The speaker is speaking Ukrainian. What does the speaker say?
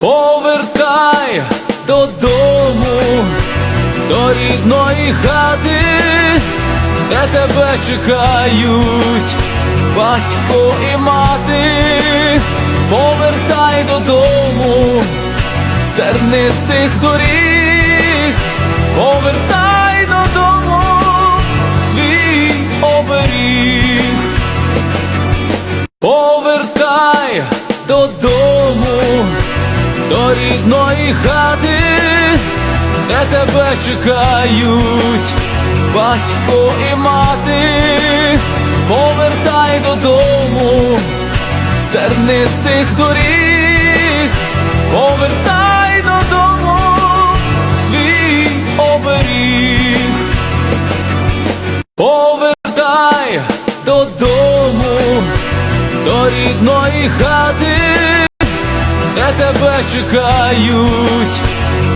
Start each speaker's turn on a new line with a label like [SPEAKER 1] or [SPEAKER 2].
[SPEAKER 1] Повертай додому, до рідної хати, де тебе чекають батько і мати, повертай додому, з тернистих доріг, повертай додому, свій оберіг. Повертай додому, до рідної хати, де тебе чекають батько і мати, повертай додому, з тернистих доріг, повертай додому, свій оберіг. Повертай додому, до рідної хати, тебе чекають.